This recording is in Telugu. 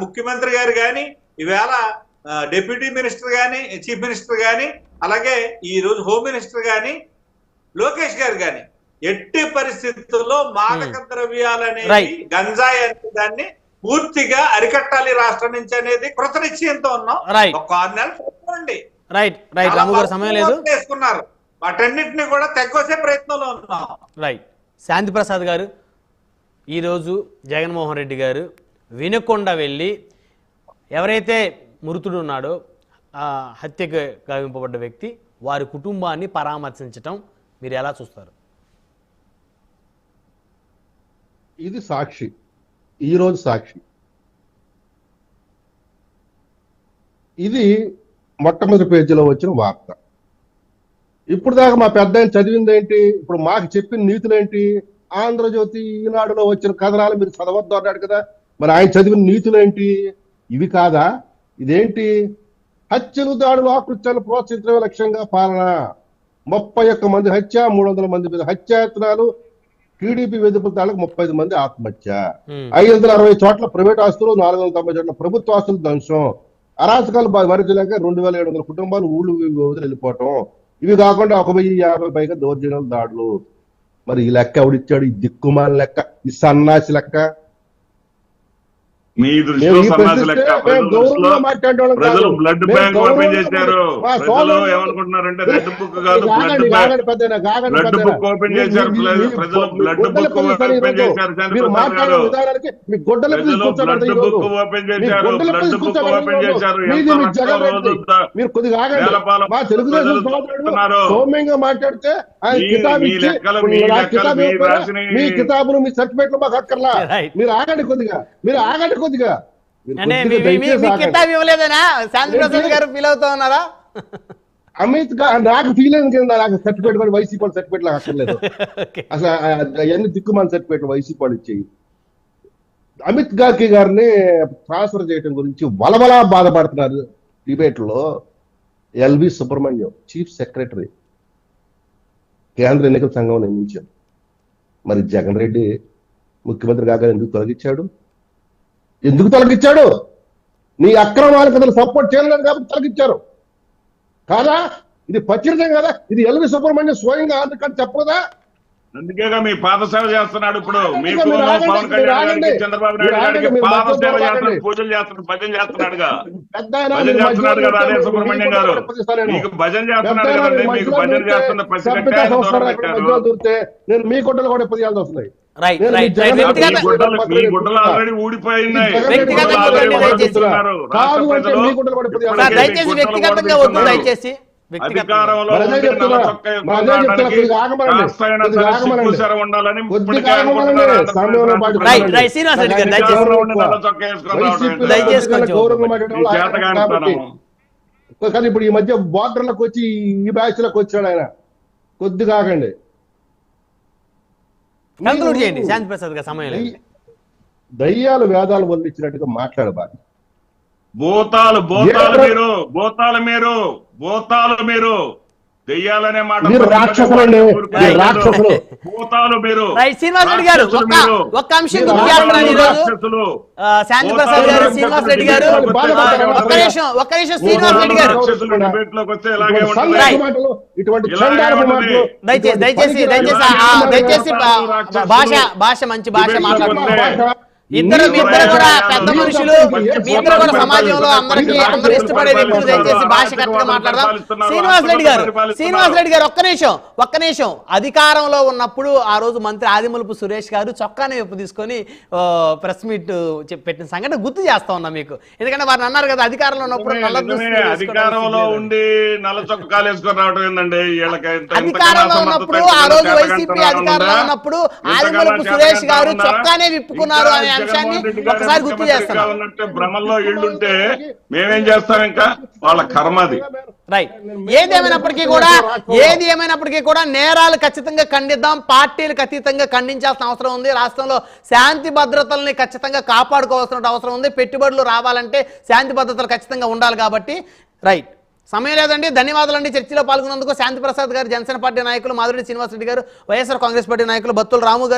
ముఖ్యమంత్రి గారు కానీ ఈవేళ డిప్యూటీ మినిస్టర్ కానీ చీఫ్ మినిస్టర్ కానీ అలాగే ఈ రోజు హోమ్ మినిస్టర్ కానీ లోకేష్ గారు కానీ ఎట్టి పరిస్థితుల్లో మాదక Right. గంజాయి అనే దాన్ని పూర్తిగా అరికట్టాలి రాష్ట్రం నుంచి అనేది కృత నిశ్చయంతో ఉన్నాం. ఒక ఆరు నెలలు రైట్ రైట్. చాలా రాము గారు సమయం లేదు. చేసుకున్నారు. వాటన్నిటిని కూడా తగ్గొచ్చే ప్రయత్నంలో ఉన్నాం. రైట్. శాంతి ప్రసాద్ గారు ఈరోజు జగన్మోహన్ రెడ్డి గారు వినకొండ వెళ్ళి ఎవరైతే మృతుడు ఉన్నాడో ఆ హత్యకు గావింపబడ్డ వ్యక్తి వారి కుటుంబాన్ని పరామర్శించటం మీరు ఎలా చూస్తారు? ఇది సాక్షి. ఈరోజు సాక్షి. ఇది మొట్టమొదటి పేజీలో వచ్చిన వార్త. ఇప్పుడు దాకా మా పెద్ద చదివింది ఏంటి? ఇప్పుడు మాకు చెప్పిన నీతులేంటి ఆంధ్రజ్యోతి ఈనాడులో వచ్చిన కథనాలు మీరు చదవద్దు అన్నాడు కదా. మరి ఆయన చదివిన నీతులు ఏంటి ఇవి కాదా? ఇదేంటి? హత్యలు దాడులు ఆకృత్యాలు ప్రోత్సహించడమే లక్ష్యంగా పాలన. ముప్పై ఒక్క మంది హత్య మూడు వందల మంది మీద హత్యాయత్నాలు టీడీపీ వెదుపుతాలకు ముప్పై ఐదు మంది ఆత్మహత్య. ఐదు వందల అరవై చోట్ల ప్రైవేట్ ఆస్తులు నాలుగు వందల తొంభై చోట్ల ప్రభుత్వ ఆస్తులు ధ్వంసం. అరాచకాలు భరించలేక రెండు వేల ఏడు వందల కుటుంబాలు ఊళ్ళు వదిలి వెళ్ళిపోవటం. ఇవి కాకుండా ఒక వెయ్యి యాభై పైగా దౌర్జన్యాలు దాడులు. మరి ఈ లెక్క ఎవడిచ్చాడు ఈ దిక్కుమాల లెక్క ఈ సన్నాసి లెక్క. మీ మేము దృష్టిలో సన్నాసి లెక్క ప్రజల దృష్టిలో ప్రజలు. బ్లడ్ బ్యాంక్ ఓపెన్ చేశారు ప్రజలు ఏమనుకుంటున్నారంటే రెడ్ బుక్ కాదు blood bank blood. Book open చేశారు ప్రజలు- బ్లడ్ బుక్ ఓపెన్. చేశారు చంద్రబాబు గారు. ప్రజలు బ్లడ్. బుక్ ఓపెన్ చేశారు బ్లడ్ బుక్ ఓపెన్. చేశారు మీ. సౌమ్యంగా మాట్లాడితే కితాబులు సర్టిఫికెట్లు మాకు అక్కర్లా. మీరు ఆగండి కొద్దిగా మీరు ఆగండి మీరు ఉన్నారా? అమిత్గా నాకు ఫీల్ అయింది నాకు సర్టిఫికేట్ కూడా వైసీపీ వాళ్ళు సర్టిఫికేట్ నాకు అక్కర్లేదు. అసలు అవన్నీ దిక్కుమాల సర్టిఫికేట్ వైసీపీ వాళ్ళు ఇచ్చేయి. అమిత్ గార్కి గారిని ట్రాన్స్ఫర్ చేయడం గురించి వలవలా బాధపడుతున్నారు డిబేట్లో ఎల్వి సుబ్రహ్మణ్యం చీఫ్ సెక్రటరీ కేంద్ర ఎన్నికల సంఘం నియమించారు. మరి జగన్ రెడ్డి ముఖ్యమంత్రి కాగా ఎందుకు తొలగించాడు? ఎందుకు తొలగించాడు నీ అక్రమాలకు అతను సపోర్ట్ చేయలేదు కాబట్టి తొలగించారు కాదా? ఇది పచ్చిరితం కదా? ఇది ఎల్వి సుబ్రహ్మణ్యం స్వయంగా ఆంధ్రకాన్ని చెప్పదా అందుకేగా మీ పాదసేవ చేస్తున్నాడు ఇప్పుడు మీకు పవన్ కళ్యాణ్. గారికి చంద్రబాబు నాయుడు గారికి పాదసేవ చేస్తున్నాడు. పూజలు చేస్తున్నాడు భజన చేస్తున్నాడుగా భజన చేస్తున్నాడు కదా అదే సుబ్రహ్మణ్యం మీకు గారు. మీకు భజన చేస్తున్నాడు కదండి మీకు భజన చేస్తున్న పసిగట్టే నేను మీ గుడ్డలు కూడా పొదియాల్సి వస్తున్నాయి దయచేసి. వ్యక్తిగతంగా వద్దు. దయచేసి అధికారంలో ఉండాలని. కానీ ఇప్పుడు ఈ మధ్య బార్డర్లకు వచ్చి ఈ బ్యాచ్లకు వచ్చాడు ఆయన. కొద్దిగా ఆగండి. కంక్లూడ్ చేయండి. శాంతి ప్రసాద్ గారు సమయం లేదు. దయ్య- దయ్యాలు వేదాలు వదిలించినట్టుగా మాట్లాడబాలి భూతాలు భూతాలు మీరు భూతాలు మీరు భూతాలు మీరు. దెయ్యాలనే మాట రాక్షసులండి. రాక్షసులు భూతాలు మీరు శ్రీనివాస్ రెడ్డి గారు ఒక్క అంశం రాక్షసులు ఆ, శాంతి ప్రసాద్ గారు శ్రీనివాస్ రెడ్డి గారు. ఒక్క నిమిషం ఒక్క నిమిషం శ్రీనివాస్ రెడ్డి గారు. దయచేసి దయచేసి దయచేసి దయచేసి భాష భాష మంచి భాష మాట్లాడుతున్నారు. ఇద్దరు మీ ఇద్దరు కూడా పెద్ద మనుషులు మీ ఇద్దరు కూడా సమాజంలో అందరికి అందరూ ఇష్టపడే వ్యక్తులు దయచేసి భాష కరెక్ట్గా మాట్లాడదాం. శ్రీనివాస్ రెడ్డి గారు శ్రీనివాస్ రెడ్డి గారు ఒక్క నిమిషం ఒక్క నిమిషం. అధికారంలో ఉన్నప్పుడు ఆ రోజు మంత్రి ఆదిమలుపు సురేష్ గారు చొక్కాని వైపు తీసుకొని ప్రెస్ మీట్ పెట్టిన సంఘటన గుర్తు చేస్తా ఉన్నా మీకు. ఎందుకంటే వారిని అన్నారు కదా అధికారంలో ఉన్నప్పుడు అధికారంలో. ఉండి నల్ల చొక్కాలు వేసుకొని రావడం ఉన్నప్పుడు ఆ రోజు వైసీపీ అధికారంలో? ఉన్నప్పుడు ఆదిమూలపు సురేష్ గారు? చొక్కానే విప్పుకున్నారు అనే అంశాన్ని ఒకసారి గుర్తు భ్రమల్లో ఇళ్ళుంటే మేమేం చేస్తాం ఇంకా? వాళ్ళ కర్మది రైట్ ఏది ఏమైనప్పటికీ కూడా ఏది ఏమైనప్పటికీ కూడా నేరాలు ఖచ్చితంగా ఖండిద్దాం పార్టీలకు అతీతంగా ఖండించాల్సిన అవసరం ఉంది. రాష్ట్రంలో శాంతి భద్రతల్ని ఖచ్చితంగా కాపాడుకోవాల్సిన అవసరం ఉంది. పెట్టుబడులు రావాలంటే శాంతి భద్రతలు ఖచ్చితంగా ఉండాలి కాబట్టి. రైట్ సమయం లేదండి. ధన్యవాదాలండి. చర్చలో పాల్గొన్నందుకు శాంతి ప్రసాద్ గారు జనసేన పార్టీ నాయకులు మాధురి శ్రీనివాసరెడ్డి గారు వైఎస్ఆర్ కాంగ్రెస్ పార్టీ నాయకులు బత్తుల రాము గారు.